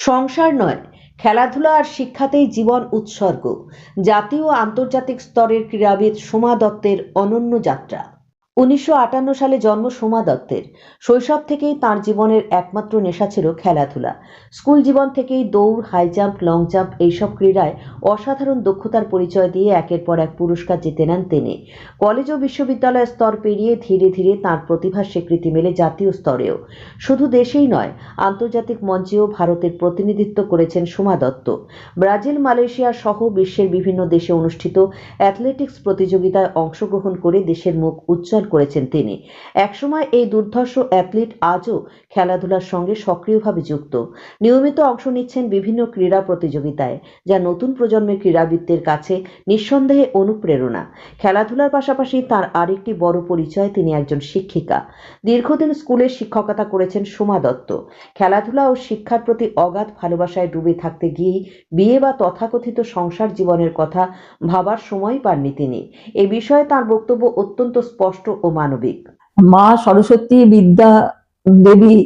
সংসার নয়, খেলাধুলা আর শিক্ষাতেই জীবন উৎসর্গ। জাতীয় আন্তর্জাতিক স্তরের ক্রীড়াবিদ সোমা দত্তের অনন্য যাত্রা। উনিশশো আটান্ন সালে জন্ম সোমা দত্তের। শৈশব থেকেই তার জীবনের একমাত্র নেশা ছিল খেলাধুলা। স্কুল জীবন থেকেই দৌড়, হাই জাম্প, লং জাম্প এইসব ক্রীড়ায় অসাধারণ দক্ষতার পরিচয় দিয়ে একের পর এক পুরস্কার জিতে নেন তিনি। কলেজ ও বিশ্ববিদ্যালয় স্তর পেরিয়ে ধীরে ধীরে তার প্রতিভার স্বীকৃতি মেলে জাতীয় স্তরেও। শুধু দেশেই নয়, আন্তর্জাতিক মঞ্চেও ভারতের প্রতিনিধিত্ব করেছেন সোমা দত্ত। ব্রাজিল, মালয়েশিয়া সহ বিশ্বের বিভিন্ন দেশে অনুষ্ঠিত অ্যাথলেটিক্স প্রতিযোগিতায় অংশগ্রহণ করে দেশের মুখ উজ্জ্বল করেছেন তিনি। একসময় এই দুর্ধর্ষ অ্যাথলিট আজও খেলাধুলার সঙ্গে সক্রিয়ভাবে যুক্ত। নিয়মিত অংশ নিচ্ছেন বিভিন্ন ক্রীড়া প্রতিযোগিতায়, যা নতুন প্রজন্মের ক্রীড়াবিদদের কাছে নিঃসন্দেহে অনুপ্রেরণা। খেলাধুলার পাশাপাশি তার আরেকটি বড় পরিচয়, তিনি একজন শিক্ষিকা। দীর্ঘদিন স্কুলে শিক্ষকতা করেছেন সোমা দত্ত। খেলাধুলা ও শিক্ষার প্রতি অগাধ ভালোবাসায় ডুবে থাকতে গিয়েই বিয়ে বা তথাকথিত সংসার জীবনের কথা ভাবার সময় পাননি তিনি। এ বিষয়ে তার বক্তব্য অত্যন্ত স্পষ্ট ও মানবিক। মা সরস্বতী বিদ্যা দেবী,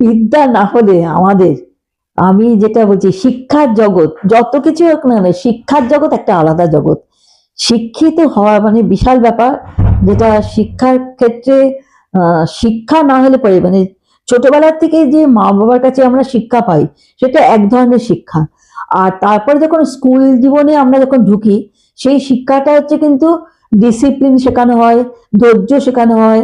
বিদ্যা না হলে আমাদের, আমি যেটা বলছি, শিক্ষার জগৎ, যত কিছু হোক না শিক্ষার জগৎ একটা আলাদা জগৎ। শিক্ষিত হওয়া মানে বিশাল ব্যাপার, যেটা শিক্ষার ক্ষেত্রে শিক্ষা না হলে পরে মানে ছোটবেলার থেকে যে মা বাবার কাছে আমরা শিক্ষা পাই, সেটা এক ধরনের শিক্ষা। আর তারপরে যখন স্কুল জীবনে আমরা যখন ঢুকি, সেই শিক্ষাটা হচ্ছে কিন্তু ডিসিপ্লিন শেখানো হয়, ধৈর্য শেখানো হয়।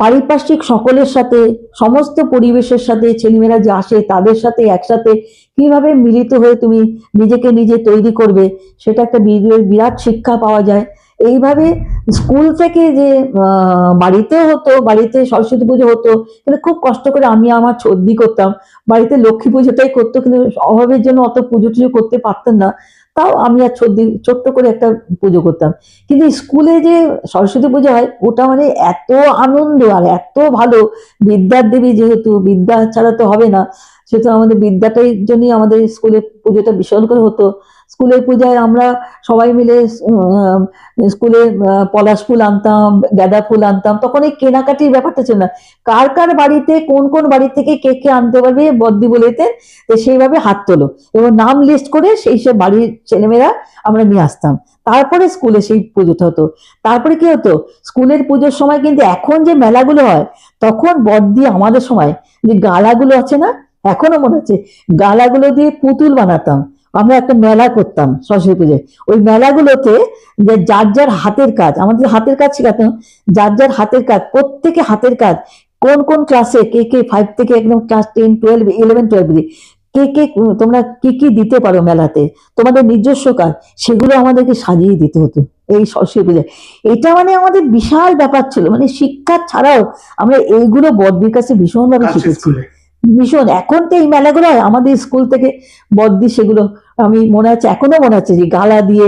পারিপার্শ্বিক সকলের সাথে, সমস্ত পরিবেশের সাথে ছেলেমেয়েরা যে আসে, তাদের সাথে একসাথে কীভাবে মিলিত হয়ে তুমি নিজেকে নিজে তৈরি করবে, সেটা একটা বিরাট শিক্ষা পাওয়া যায়। এইভাবে স্কুল থেকে যে বাড়িতেও হতো, বাড়িতে সরস্বতী পুজো হতো, কিন্তু খুব কষ্ট করে আমি আমার ছদ্দি করতাম। বাড়িতে লক্ষ্মী পুজোটাই করতো, কিন্তু অভাবের জন্য অত পুজো টুজো করতে পারতেন না। তাও আমি আর ছোট্ট করে একটা পুজো করতাম। কিন্তু স্কুলে যে সরস্বতী পুজো হয়, ওটা মানে এত আনন্দ আর এত ভালো। বিদ্যার দেবী যেহেতু, বিদ্যা ছাড়া তো হবে না। সেহেতু আমাদের বিদ্যাটাই জন্যই আমাদের স্কুলে পুজোটা ভীষণ করে হতো, স্কুলের পূজায় আমরা সবাই মিলে স্কুলে পলাশ ফুল আনতাম, গাঁদা ফুল আনতাম, তখন এই কেনাকাটির ব্যাপারটা ছিল না। কার কার বাড়িতে, কোন কোন বাড়ি থেকে কে কে আনতে পারবে বদ্দি বলেতে তো সেইভাবে হাত তোলো। এবং নাম লিস্ট করে সেই সব বাড়ির ছেলেমেয়েরা আমরা নিয়ে আসতাম। তারপরে স্কুলে সেই পুজোটা হতো। তারপরে কি হতো? স্কুলের পুজোর সময় কিন্তু এখন যে মেলাগুলো হয়, তখন বড়দি আমাদের সময় যে গালাগুলো আছে না এখনও মনে হচ্ছে গালাগুলো দিয়ে পুতুল বানাতাম। আমরা একটা মেলা করতাম সরস্বতী পুজোয়। ওই মেলাগুলোতে যে যার যার হাতের কাজ আমাদের হাতের কাজ শেখাতাম যার যার হাতের কাজ প্রত্যেকে হাতের কাজ। কোন কোন ক্লাসে কে কে ফাইভ থেকে একদম class ten twelve eleven twelve কে কে তোমরা কি কি দিতে পারো মেলাতে? তোমাদের নিজস্ব কাজ সেগুলো আমাদেরকে সাজিয়ে দিতে হতো এই সরস্বতী পুজোয়। এটা মানে আমাদের বিশাল ব্যাপার ছিল। মানে শিক্ষা ছাড়াও আমরা এইগুলো বদ্দির কাছে ভীষণভাবে শিখেছি। ভীষণ, এখন তো এই মেলাগুলো হয়, আমাদের স্কুল থেকে বদ্দি সেগুলো, আমি মনে আছে, এখনও মনে আছে যে গালা দিয়ে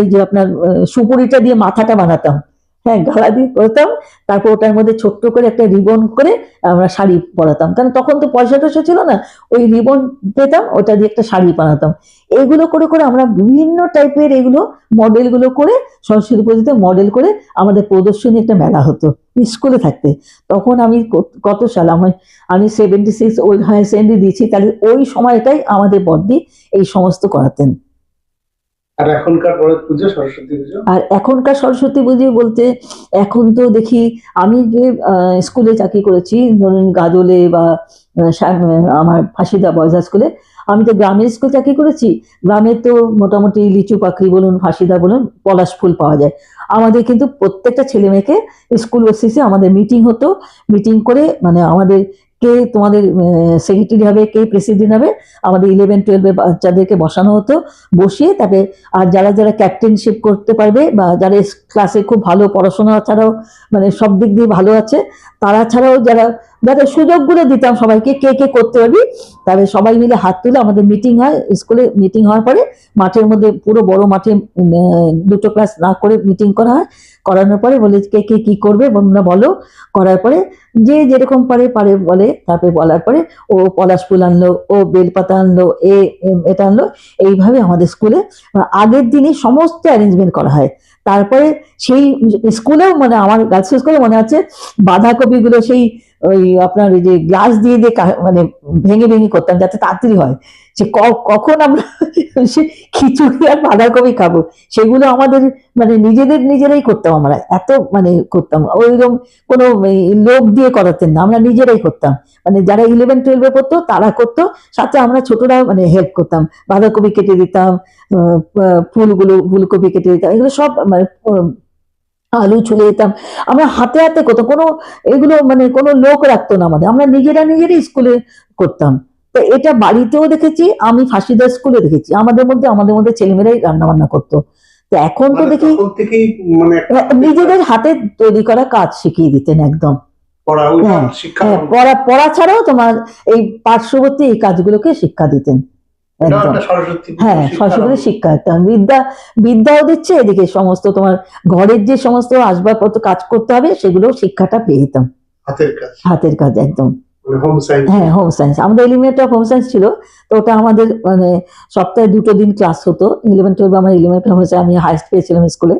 এই যে আপনার সুপুরিটা দিয়ে মাথাটা বানাতাম। হ্যাঁ গালা দিয়ে করতাম তারপর ওটার মধ্যে ছোট্ট করে একটা রিবন করে আমরা শাড়ি পরাতাম। কারণ তখন তো পয়সা টয়সা ছিল না, ওই রিবন পেতাম, ওটা দিয়ে একটা শাড়ি বানাতাম। এগুলো করে করে আমরা বিভিন্ন টাইপের এগুলো মডেলগুলো করে, সরস্বতী পুজোতে মডেল করে আমাদের প্রদর্শনী একটা মেলা হতো স্কুলে থাকতে। তখন আমি কত- সাল আমার আমি সেভেন্টি সিক্স ওই হায়ার সেকেন্ডারি দিয়েছি, তাহলে ওই সময়টাই আমাদের বদ্দি এই সমস্ত করাতেন। আর এখনকার পুজো সরস্বতী পুজো? আর এখনকার সরস্বতী পুজো বলতে এখন তো দেখি আমি যে স্কুলে চাকরি করেছি, ধরুন গাজলে বা আমার ফাঁসিদা বয়েজ স্কুলে আমি তো গ্রামের স্কুল চাকরি করেছি, গ্রামে তো মোটামুটি লিচু পাখরি বলুন ফাঁসিদা বলুন, পলাশ ফুল পাওয়া যায়। আমাদের কিন্তু প্রত্যেকটা ছেলে মেয়েকে স্কুল বেসিসে আমাদের মিটিং হতো মিটিং করে মানে আমাদের কে তোমাদের সেক্রেটারি হবে, কে প্রেসিডেন্ট হবে, আমাদের ইলেভেন টুয়েলভে বাচ্চাদেরকে বসানো হতো, বসিয়ে তাকে, আর যারা যারা ক্যাপ্টেনশিপ করতে পারবে বা যারা ক্লাসে খুব ভালো পড়াশোনা ছাড়াও মানে সব দিক দিয়ে ভালো আছে, তারা ছাড়াও যারা যাদের সুযোগগুলো দিতাম সবাইকে কে কে করতে পারবি তবে সবাই মিলে হাত তুলে আমাদের মিটিং হয়, স্কুলে মিটিং হওয়ার পরে মাঠের মধ্যে পুরো বড় মাঠে দুটো ক্লাস না করে মিটিং করা হয়। করানোর পরে বলে কে কে কি করবে তোমরা বলো। করার পরে যে যেরকম পারে পারে বলে, তারপরে বলার পরে ও পলাশ ফুল আনলো, ও বেলপাতা আনলো, এ এটা আনলো। এইভাবে আমাদের স্কুলে আগের দিনে সমস্ত অ্যারেঞ্জমেন্ট করা হয়। তারপরে সেই স্কুলেও মানে আমার গার্লস স্কুলে মনে আছে, বাঁধাকপিগুলো সেই ওই আপনার ওই যে গ্লাস দিয়ে দিয়ে মানে ভেঙে ভেঙে করতাম, যাতে তাড়াতাড়ি হয়। যে কখন আমরা সে খিচুড়ি আর বাঁধাকপি খাব, সেগুলো আমাদের মানে নিজেদের নিজেরাই করতাম আমরা, এত মানে করতাম। ওইরকম কোনো লোক দিয়ে করাতেন না, আমরা নিজেরাই করতাম। মানে যারা ইলেভেন টুয়েলভে পড়তো, তারা করতো, সাথে আমরা ছোটরা মানে হেল্প করতাম। বাঁধাকপি কেটে দিতাম ফুলগুলো, ফুলকপি কেটে দিতাম, এগুলো সব মানে আলু ছুলে দিতাম আমরা হাতে হাতে করতাম। কোনো এগুলো মানে কোনো লোক রাখতো না আমাদের। আমরা নিজেরা নিজেরাই স্কুলে করতাম। তো এটা বাড়িতেও দেখেছি আমি ফাঁসিদার স্কুলে দেখেছি। আমাদের মধ্যে আমাদের মধ্যে ছেলেমেয়েরাই রান্না বান্না করতো। তো এখন তো মানে দেখি মানে একটা নিজেদের হাতে তৈরি করা কাজ শিখিয়ে দিতেন একদম। হ্যাঁ, হ্যাঁ, পড়া পড়া ছাড়াও তোমার এই পার্শ্ববর্তী এই কাজগুলোকে শিক্ষা দিতেন। একদম। হ্যাঁ সরস্বতী শিক্ষা একটা বিদ্যা বিদ্যাও দিচ্ছে এদিকে সমস্ত তোমার ঘরের যে সমস্ত আসবাবপত্র কাজ করতে হবে সেগুলো শিক্ষাটা পেয়ে যেতাম। হাতের কাজ। হাতের কাজ একদম। মানে হোম হ্যাঁ হোম সায়েন্স আমাদের এলিমেন্ট অফ হোম সায়েন্স ছিল তো ওটা আমাদের মানে সপ্তাহে দুটো দিন ক্লাস হতো। ইলেভেন টুয়েলভ আমার এলিমেন্ট অফ হোম আমি হাইস্ট পেয়েছিলাম স্কুলে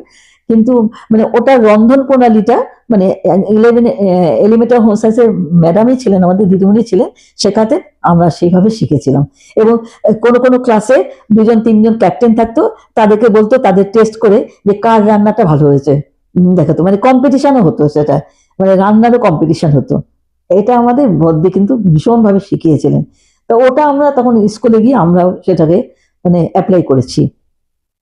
কিন্তু মানে ওটার রন্ধন প্রণালীটা মানে ইলেভেন এলিমেন্ট অফ হোম সায়েন্সের ম্যাডামই ছিলেন, আমাদের দিদিমণি ছিলেন, শেখাতে আমরা সেইভাবে শিখেছিলাম। এবং কোনো কোনো ক্লাসে দুজন, তিনজন ক্যাপ্টেন থাকতো, তাদেরকে বলতো, তাদের টেস্ট করে যে কার রান্নাটা ভালো হয়েছে। দেখাতো মানে কম্পিটিশনও হতো সেটা। মানে রান্নারও কম্পিটিশন হতো। এটা আমাদের বদ্দি কিন্তু ভীষণভাবে শিখিয়েছিলেন। তো ওটা আমরা তখন স্কুলে গিয়ে আমরাও সেটাকে মানে অ্যাপ্লাই করেছি।